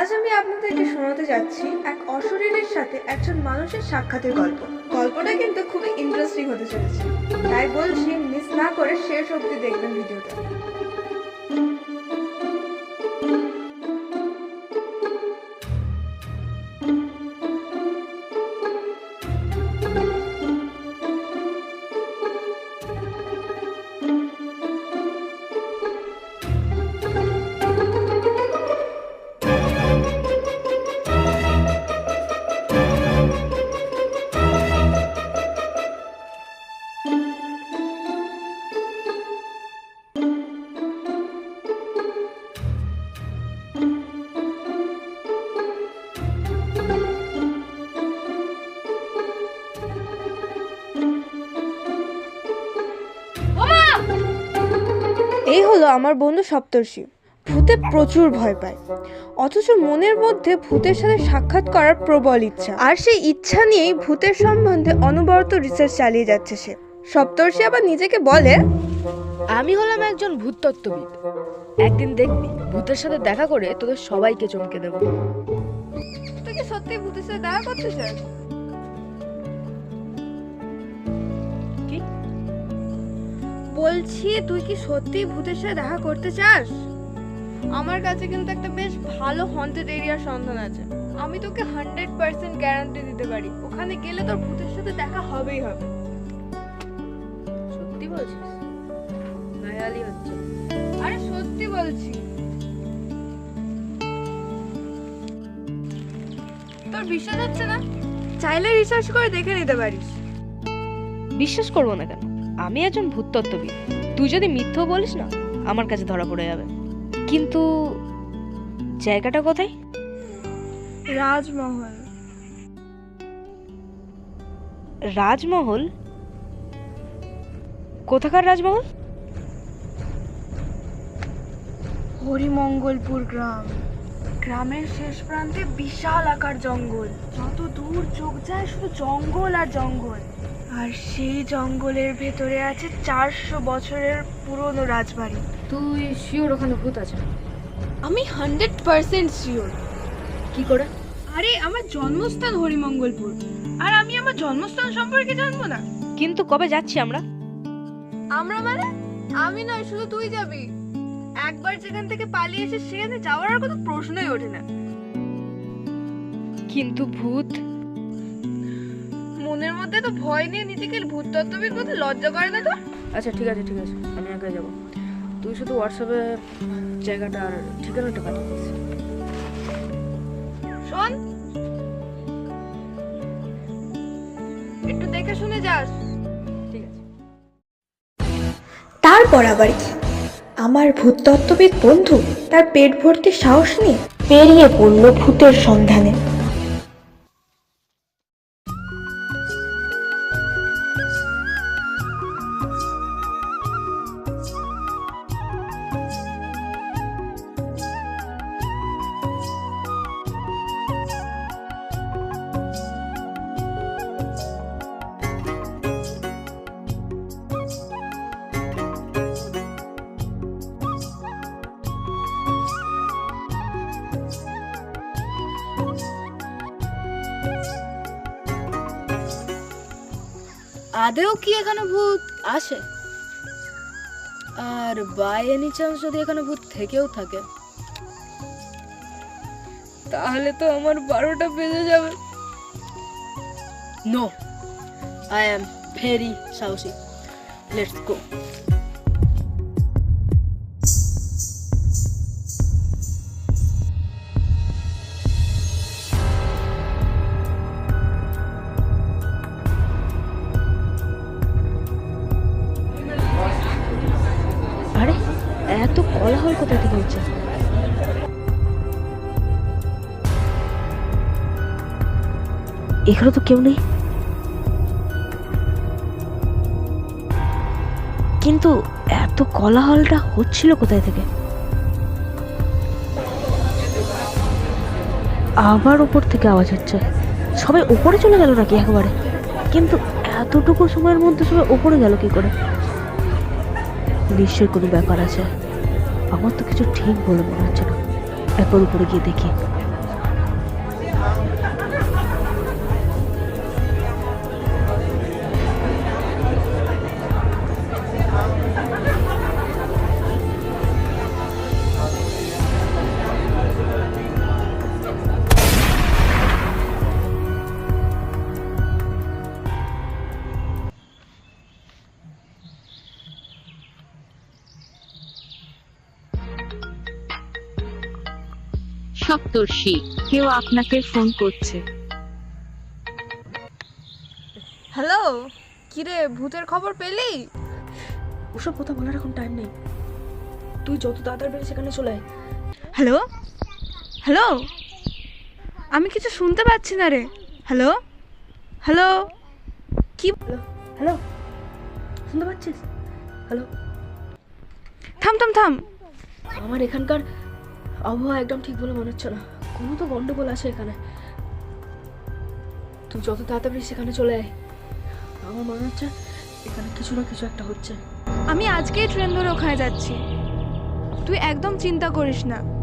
আজ আমি আপনাদেরকে শোনাতে যাচ্ছি এক অশরীরের সাথে একজন মানুষের সাক্ষাতের গল্প। গল্পটা কিন্তু খুবই ইন্টারেস্টিং হতে চলেছে। তাই বলছি মিস না করে শেষ অব্দি দেখবেন ভিডিওটা। এই হলো আমার বন্ধু সপ্তর্ষি। ভূতে প্রচুর ভয় পায়। অথচ মনের মধ্যে ভূতের সাথে সাক্ষাৎ করার প্রবল ইচ্ছা। আর সেই ইচ্ছা নিয়েই ভূতের সম্বন্ধে অনবরত রিসার্চ চালিয়ে যাচ্ছে সে। সপ্তর্ষি আবার নিজেকে বলে আমি হলাম একজন ভূতত্ত্ববিদ। একদিন দেখবি ভূতের সাথে দেখা করে তোদের সবাইকে চমকে দেবো। তুই কি সত্যি ভূতের সাথে দেখা করতে চাস? বলছি তুই কি সত্যি ভূতের সাথে দেখা করতে চাস? আমার কাছে কিন্তু একটা বেশ ভালো হন্টেড এরিয়ার সন্ধান আছে। আমি তোকে হান্ড্রেড পার্সেন্ট গ্যারান্টি দিতে পারি। ওখানে গেলে তোর ভূতের সাথে দেখা হবেই হবে। সত্যি বলছিস? নায়ালি হচ্ছে। আরে সত্যি বলছি। তোর বিশ্বাস হচ্ছে না? চাইলে রিসার্চ করে দেখে নিতে পারিস। বিশ্বাস করব না কেন? আমি একজন ভূতত্ত্ববিদ। তুই যদি মিথ্যও বলিস না আমার কাছে ধরা পড়ে যাবে। কিন্তু জায়গাটা কোথায়? রাজমহল। রাজমহল? কোথাকার রাজমহল? হরিমঙ্গলপুর গ্রাম। গ্রামের শেষ প্রান্তে বিশাল আকার জঙ্গল। যত দূর চোখ যায় শুধু জঙ্গল আর জঙ্গল। আর সেই জঙ্গলের ভেতরে আছে চারশো বছরের পুরনো রাজবাড়ি। তুই শিওর ওখানে ভূত আছে? আমি হান্ড্রেড পার্সেন্ট শিওর কি করে? আরে আমার জন্মস্থান হরিমঙ্গলপুর। আর আমি আমার জন্মস্থান সম্পর্কে জানব না। কিন্তু কবে যাচ্ছি আমরা? আমরা মানে? আমি নয় শুধু তুই যাবি। একবার যেখান থেকে পালিয়ে এসে সেখানে যাওয়ার আর কোনো প্রশ্নই ওঠে না। কিন্তু ভূত মনের মধ্যে তো ভয় নিয়ে নিজেকে ভূত তত্ত্ববিদ করতে লজ্জা করে না তো? আচ্ছা ঠিক আছে ঠিক আছে। আমি একা যাব। তুই শুধু হোয়াটসঅ্যাপে জায়গাটা আর ঠিকানাটা পাঠিয়ে দিস। শোন। একটু দেখে শুনে যাস। ঠিক আছে। তারপর আবার কি? আমার ভূতত্ত্ববিদ বন্ধু তার পেট ভর্তি সাহস নিয়ে বেরিয়ে পড়ল ভূতের সন্ধানে। আদেও কি এখানে ভূত আসে? আর বাই এনি চান্স যদি এখানে ভূত থেকেও থাকে, তাহলে তো আমার বারোটা বেজে যাবে। নো আই এম ভেরি সাহসী। লেটস গো এখানে তো কেউ নেই। কিন্তু এত কোলাহলটা হচ্ছিল কোথায় থেকে? আবার উপর থেকে আওয়াজ হচ্ছে। সবাই উপরে চলে গেল নাকি একেবারে? কিন্তু এতটুকু সময়ের মধ্যে সবাই উপরে গেল কি করে? নিশ্চয়ই কোনো ব্যাপার আছে। আমার তো কিছু ঠিক বলে মনে হচ্ছে না। একবার উপরে গিয়ে দেখি। সপ্তর্ষি কেউ আপনাকে ফোন করছে। হ্যালো কিরে ভূতের খবর পেলি? ওসব কথা বলার এখন টাইম নেই। তুই যত তাড়াতাড়ি পেরে সেখানে চলে আয়। হ্যালো? হ্যালো? আমি কিছু শুনতে পাচ্ছি না রে। হ্যালো? হ্যালো? কি? হ্যালো? শুনতে পাচ্ছিস? হ্যালো? থাম থাম থাম। আমার এখানকার আবহাওয়া একদম ঠিক বলে মনে হচ্ছে না। কোনো তো গন্ডগোল আছে এখানে। তুই যত তাড়াতাড়ি সেখানে চলে আয়। আমার মনে হচ্ছে এখানে কিছু না কিছু একটা হচ্ছে। আমি আজকেই ট্রেন ধরে ওখানে যাচ্ছি। তুই একদম চিন্তা করিস না।